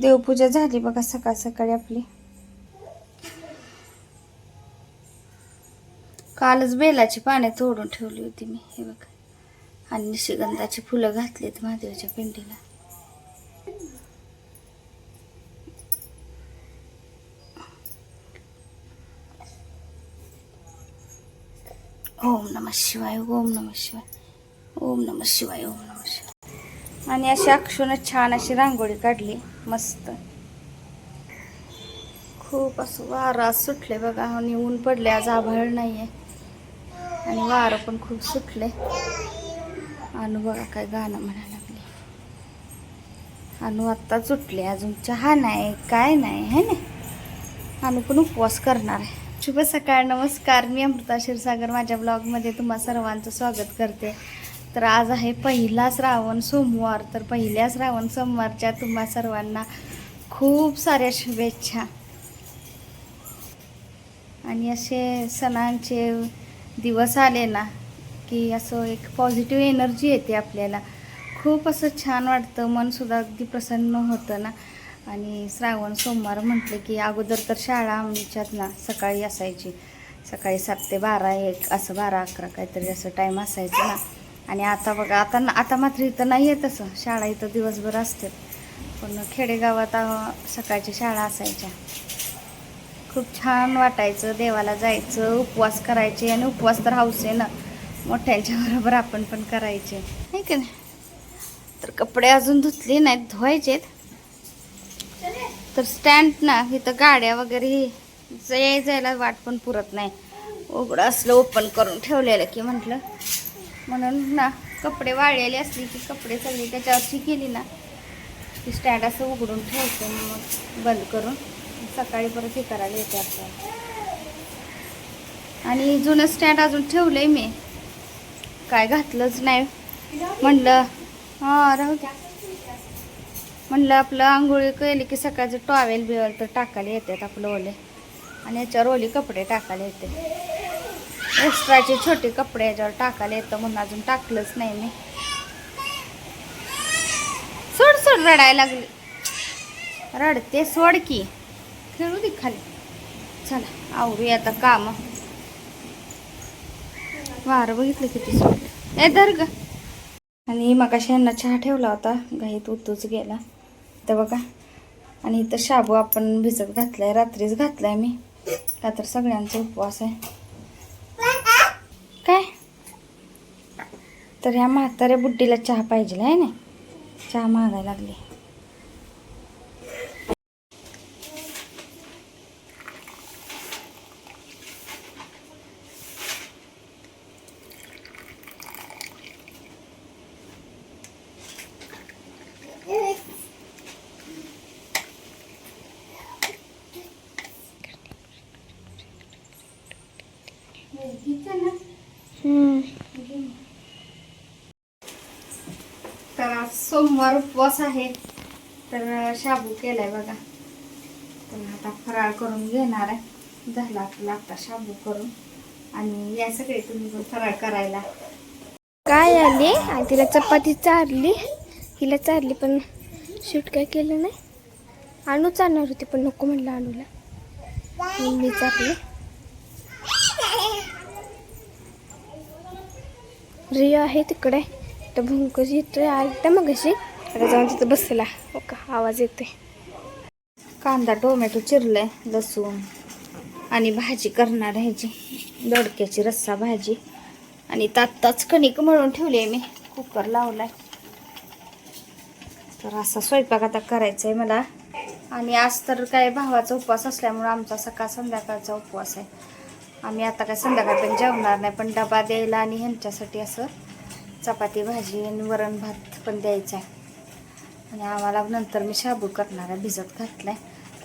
देवपूजा झाली बघा सकाळ सकाळी आपली. कालच बेलाची पाने तोडून ठेवली होती मी हे बघा. आणि निशिगंधाची फुलं घातलीत महादेवाच्या पिंडीला. ओम नमः शिवाय ओम नमः शिवाय ओम नमः शिवाय ओम नमः शिवाय. आणि अशी अक्षून छान अशी रांगोळी काढली. मस्त. खूप असं वारा सुटले बघा. आणि ऊन पडले आज आभाळ नाही आहे आणि वारं पण खूप सुटले अनु बघा काय गाणं म्हणायला लागले. अनु आत्ताच उठले अजून. चहा नाही काय नाही है ना? अनु पण उपवास करणार आहे. शुभ सकाळ नमस्कार. मी अमृता क्षीरसागर. माझ्या ब्लॉगमध्ये तुम्हा सर्वांचं स्वागत करते. तर आज आहे पहिला श्रावण सोमवार. तर पहिल्या श्रावण सोमवारच्या तुम्हा सर्वांना खूप साऱ्या शुभेच्छा. आणि असे सणांचे दिवस आले ना की असं एक पॉझिटिव्ह एनर्जी येते आपल्याला. खूप असं छान वाटतं मनसुद्धा अगदी प्रसन्न होतं ना. आणि श्रावण सोमवार म्हटले की अगोदर तर शाळा आमच्यात ना सकाळी असायची. सकाळी सात ते बारा एक असं बारा अकरा काहीतरी असं टाईम असायचं ना. आणि आता बघा आता आता मात्र इथं नाही आहे तसं. शाळा इथं दिवसभर असते पण खेडेगावात सकाळची सकाळच्या शाळा असायच्या. खूप छान वाटायचं देवाला जायचं उपवास करायचे आणि उपवास तर हाऊस आहे ना. मोठ्यांच्या बरोबर आपण पण करायचे. नाही का नाही? तर कपडे अजून धुतले नाहीत धुवायचेत. तर स्टँड ना इथं गाड्या वगैरे जाय जायला वाट पण पुरत नाही. उघडं असलं ओपन करून ठेवलेलं की म्हटलं म्हणून ना कपडे वाळलेले असले की कपडे सगळे त्याच्यावरची केली ना की स्टँड असं उघडून ठेवते मग बंद करून सकाळी परत हे करायला येते आपल्याला. आणि जुनं स्टँड अजून ठेवलंय मी. काय घातलंच नाही. म्हणलं हां राहू द्या. म्हणलं आपलं आंघोळी केली की सकाळचं टॉवेल बिवेल तर टाकायला येतात आपलं ओले. आणि याच्यावर ओली कपडे टाकायला येते. एक्स्ट्राचे छोटे कपडे याच्यावर टाकायला येतं म्हणून अजून टाकलंच नाही मी. सोड सोड रडायला लागली. रडते सोड की. खेळू दे खाली. चला आवरूया आता काम. वारं बघितलं किती सोडलं ए धर ग. आणि मगाशी यांना चहा ठेवला होता. घाईत उतूच गेला. तर बघा. आणि इथं शाबू आपण भिजत घातलाय रात्रीच घातलाय मी. का तर सगळ्यांचा उपवास आहे. तर ह्या म्हाताऱ्या बुड्डीला चहा पाहिजे आहे ना? चहा मागायला लागली. हम्म आज सोमवार उपवास आहे. तर शाबू केलाय बघा. तर आता फराळ करून घेणार आहे. झाला आपला आता शाबू करून. आणि या सगळे तुम्ही फराळ करायला. काय आली? आणि तिला चपाती चारली. हिला चारली पण शूट काय केलं नाही. आणू चालणार होती पण नको म्हणलं आणूला. म्हणून मी चारली. रिया आहे तिकडे. तर भुंकच येतोय. आलता मग अशी आता जाऊन तिथं बसला. हो का? आवाज येतोय. कांदा टोमॅटो चिरलाय लसूण आणि भाजी करणार ह्याची दोडक्याची रस्सा भाजी. आणि तात्ताच कणिक मळून ठेवली आहे मी. कुकर लावलाय. तर असा स्वयंपाक आता करायचा आहे मला. आणि आज तर काय भावाचा उपवास असल्यामुळं आमचा सकाळ संध्याकाळचा उपवास आहे. आम्ही आता काय संध्याकाळ पण जेवणार नाही पण डबा द्यायला आणि ह्यांच्यासाठी असं चपाती भाजी आणि वरण भात पण द्यायचा आहे. आणि आम्हाला नंतर मी शाबू करणार आहे भिजत घातलाय.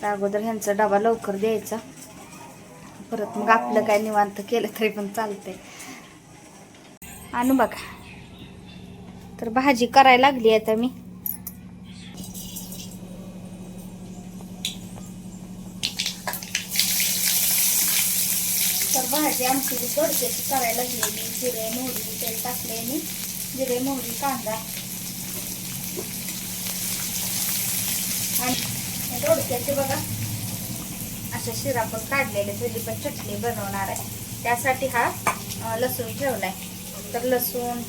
तर अगोदर ह्यांचा डबा लवकर द्यायचा. परत मग आपलं काय निवांत केलं तरी पण चालतंय. आणू बघा तर भाजी करायला लागली आता मी. तर भाजी आमची दोडक्याची करायला लागली मी जिरे मोहरी तेल टाकले मी. जिरे मोहरी कांदा. आणि दोडक्याचे बघा. अशा शिरा पण काढलेले त्याची पण चटणी बनवणार आहे. त्यासाठी हा लसूण लसूण ठेवलाय. तर लसूण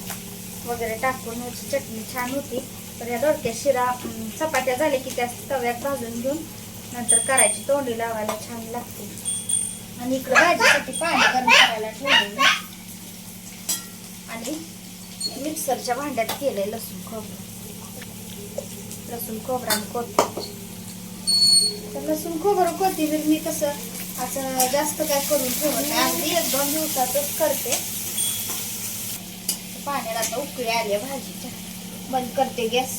वगैरे टाकून ह्याची चटणी छान होती. तर या दोडक्या शिरा चपात्या झाल्या की त्या तव्यात भाजून घेऊन नंतर करायची. तोंडी लावायला छान लागते. आणि इकडं भाजीसाठी पाणी गरम करायला ठेवलेलं आणि मिक्सरच्या भांड्यात केलंय लसूण खोबरं. लसूण खोबरा आणि कोथिंबीर. तर लसूण खोबरं कोथिंबीर मी कसं असं जास्त काय करून ठेवत नाही. अगदी एक दोन दिवसातच करते. पाण्याला आता उकळी आली भाजीच्या. बंद करते गॅस.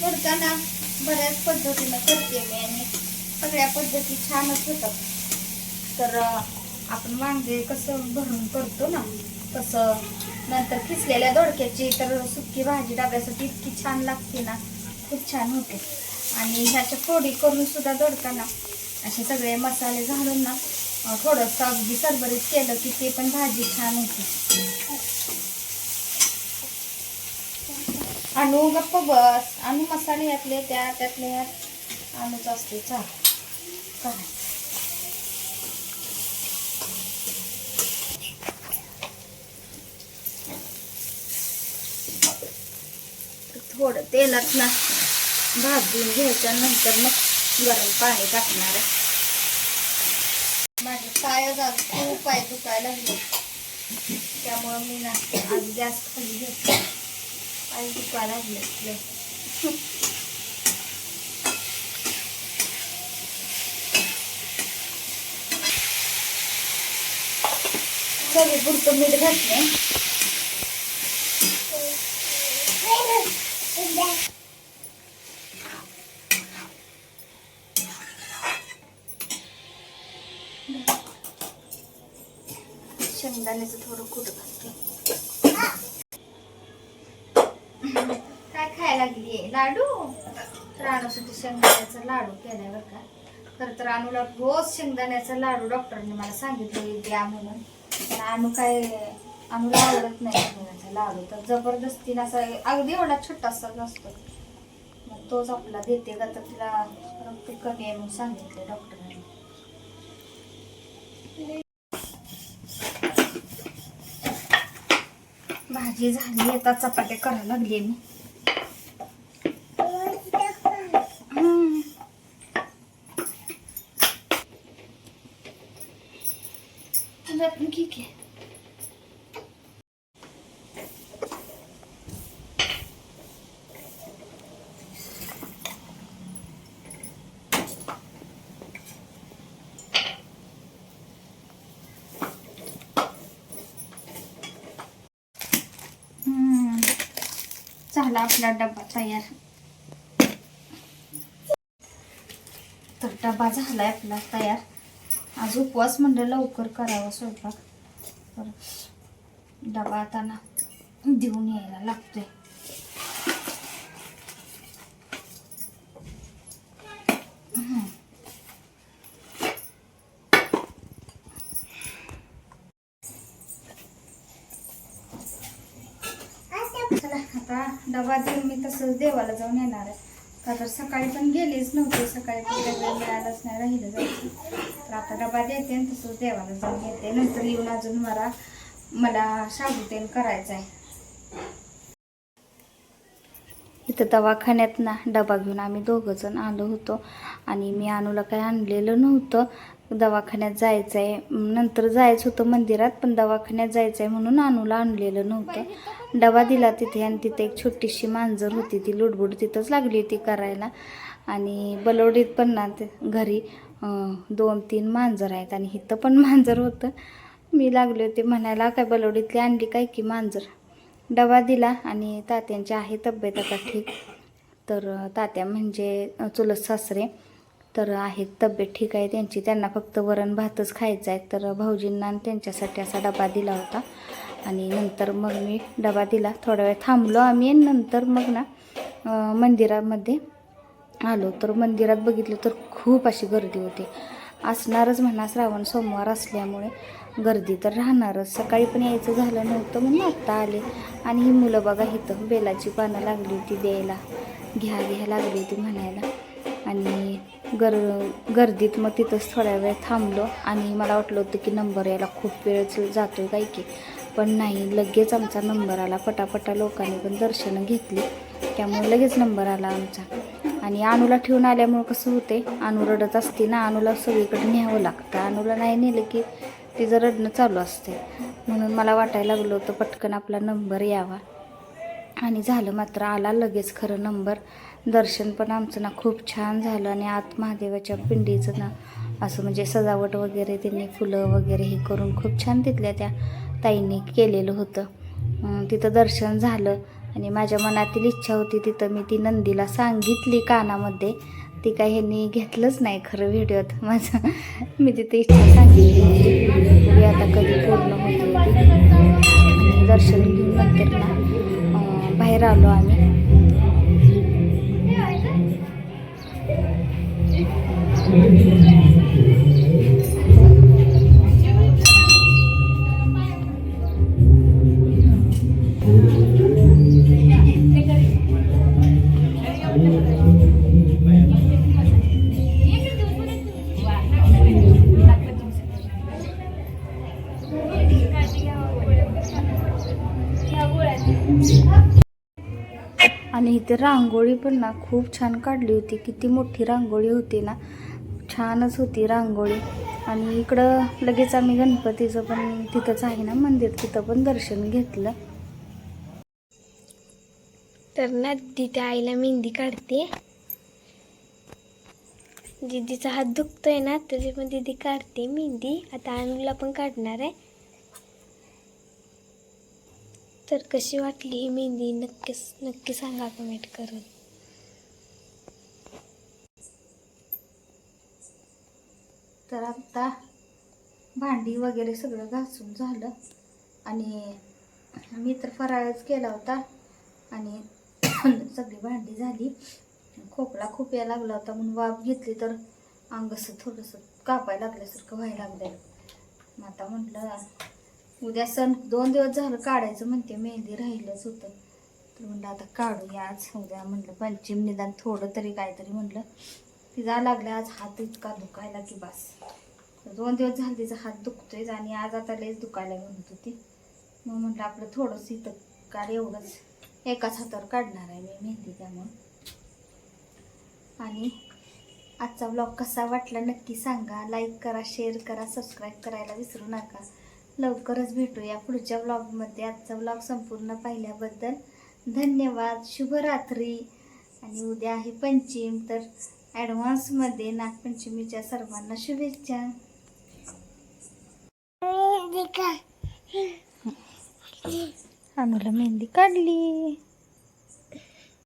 करताना बऱ्याच पद्धतीनं करते मी आणि सगळ्या पद्धती छानच होतात. तर आपण वांगे कसं भरून करतो ना तसं नंतर खिसलेल्या दोडक्याची तर सुकी भाजी डब्यासाठी इतकी छान लागते ना खूप छान होते. आणि ह्याच्या फोडी करून सुद्धा दोडकाना असे सगळे मसाले घालून ना थोडंसं अगदी सरभरीत केलं की ते पण भाजी छान होते. आणू गप्प बस. आणू मसाले यातले त्या त्यातले यात आणूच असते चाल. काय? थोडं तेलात ना भाजून घ्यायच्या नंतर मग गरम पाणी टाकणार आहे. माझे पाय आज खूप पाय दुखायला लागले. त्यामुळं मी ना आज गॅस खाली घेते पाय दुखायला लागले लय. चवीपुरतं मीठ घातले शेंगदाण्याचं थोडं कुट घालते काय खायला लागली लाडू? राणूसाठी शेंगदाण्याचा लाडू केलाय बरं का. खरं तर अनुला रोज शेंगदाण्याचा लाडू डॉक्टरने मला सांगितलं द्या म्हणून. पण अनु काय अनुला आवडत नाही शेंगदाण्याचा लाडू. तर जबरदस्तीनं असा अगदी एवढा छोटासाच असतो. मग तोच आपला देते का? तर तिला रक्त कमी आहे म्हणून सांगितलं डॉक्टरांनी. भाजी झाली आता चपात्या करायला लागली मी. तुला पण ठीक आहे. हम्म. झाला आपला डबा तयार. तर डबा झालाय आपला तयार. आज उपवास म्हणलं लवकर करावा स्वयंपाक. तर डबा आता ना देऊन यायला लागतोय. आता डबा देऊन मी तसंच देवाला जाऊन येणार आहे. का तर सकाळी पण गेलेच नव्हते. सकाळी पण काही वेळ मिळालाच नाही राहिलं जायचं. तर आता डबा देते आणि तसंच देवाला जाऊन घेते. नंतर येऊन अजून मला मला शाबू करायचं आहे इथं दवाखान्यात ना डबा घेऊन आम्ही दोघं जण आलो होतो. आणि मी अनुला काही आणलेलं नव्हतं. दवाखान्यात जायचं आहे नंतर जायचं होतं मंदिरात पण दवाखान्यात जायचं आहे म्हणून अनुला आणलेलं नव्हतं. डबा दिला तिथे आणि तिथे एक छोटीशी मांजर होती. ती लुडबुड तिथंच लागली होती करायला. आणि बलवडीत पण ना ते घरी दोन तीन मांजर आहेत. आणि इथं पण मांजर होतं. मी लागले होते. म्हणायला काय बलवडीतली आणली काय की मांजर? डबा दिला आणि तात्यांची आहे तब्येत आता ठीक. तर तात्या म्हणजे चुलत सासरे तर आहेत तब्येत ठीक आहे. त्यांची त्यांना फक्त वरण भातच खायचा आहे तर भाऊजींना त्यांच्यासाठी असा डबा दिला होता. आणि नंतर मग मी डबा दिला. थोडा वेळ थांबलो आम्ही नंतर मग ना मंदिरामध्ये आलो. तर मंदिरात बघितलं तर खूप अशी गर्दी होती. असणारच म्हणा श्रावण सोमवार असल्यामुळे गर्दी तर राहणारच. सकाळी पण यायचं झालं नव्हतं म्हणून आत्ता आले. आणि ही मुलं बघा इथं बेलाची पानं लागली होती द्यायला. घ्या घ्या लागली होती म्हणायला. आणि गर गर्दीत मग तिथंच थोड्या वेळ थांबलो. आणि मला वाटलं होतं की नंबर यायला खूप वेळच जातो काय की. पण नाही लगेच आमचा नंबर आला. पटापटा लोकांनी पण दर्शनं घेतली. त्यामुळे लगेच नंबर आला आमचा. आणि अनुला ठेवून आल्यामुळं कसं होते अनु रडत असते ना अनुला सगळीकडे न्यावं लागतं. अनुला नाही नेलं की तिचं रडणं चालू असते. म्हणून मला वाटायला लागलं होतं पटकन आपला नंबर यावा. आणि झालं मात्र आला लगेच खरं नंबर. दर्शन पण आमचं ना खूप छान झालं आणि आत महादेवाच्या पिंडीचं ना असं म्हणजे सजावट वगैरे त्यांनी फुलं वगैरे हे करून खूप छान तिथल्या त्या ताईंनी केलेलं होतं. तिथं दर्शन झालं आणि माझ्या मनातील इच्छा होती तिथं मी ती नंदीला सांगितली कानामध्ये. ती काही ह्यांनी घेतलंच नाही खरं व्हिडिओत. माझं मी तिथे इच्छा सांगितली होती. आता कधी पूर्ण होते आणि दर्शन घेऊन नंतर ना बाहेर आलो आम्ही. आणि तिथे रांगोळी पण ना खूप छान काढली होती. किती मोठी रांगोळी होती ना. छानच होती रांगोळी. आणि इकडं लगेच आम्ही गणपतीचं पण तिथंच आहे ना मंदिर. तिथं पण दर्शन घेतलं. तर ना तिथे आईला मेहंदी काढते. दिदीचा हात दुखतोय ना तरी पण दीदी काढते मेहंदी. आता अनुला पण काढणार आहे. तर कशी वाटली ही मेहंदी? नक्कीच नक्की सांगा कमेंट करून. तर आता भांडी वगैरे सगळं घासून झालं. आणि मी तर फराळच केला होता. आणि सगळी भांडी झाली. खोकला खूप यायला लागला होता. म्हणून वाफ घेतली तर अंगसं थोडंसं कापायला लागल्यासारखं व्हायला लागलं मग आता म्हटलं उद्या सण दोन दिवस झालं काढायचं म्हणते मेहंदी राहिलंच होतं. तर म्हटलं आता काढूया आज. उद्या म्हटलं पंचम निदान थोडं तरी काहीतरी म्हटलं तिचा लागला आज हात इतका दुखायला की बस. दोन दिवस झाले तिचा हात दुखतोय आणि आज आता लयच दुखायला म्हणत होती. मग म्हटलं आपलं थोडंसं इथं काढ एवढंच. एकाच हातावर काढणार आहे मी मेहंदी त्यामुळं. आणि आजचा ब्लॉग कसा वाटला नक्की सांगा. लाईक करा शेअर करा सबस्क्राईब करायला विसरू नका. लवकरच भेटूया पुढच्या ब्लॉगमध्ये आजचा ब्लॉग संपूर्ण पाहिल्याबद्दल धन्यवाद. शुभरात्री. आणि उद्या आहे पंचम तर ॲडव्हान्समध्ये नागपंचमीच्या सर्वांना शुभेच्छा. अनुला मेहंदी काढली.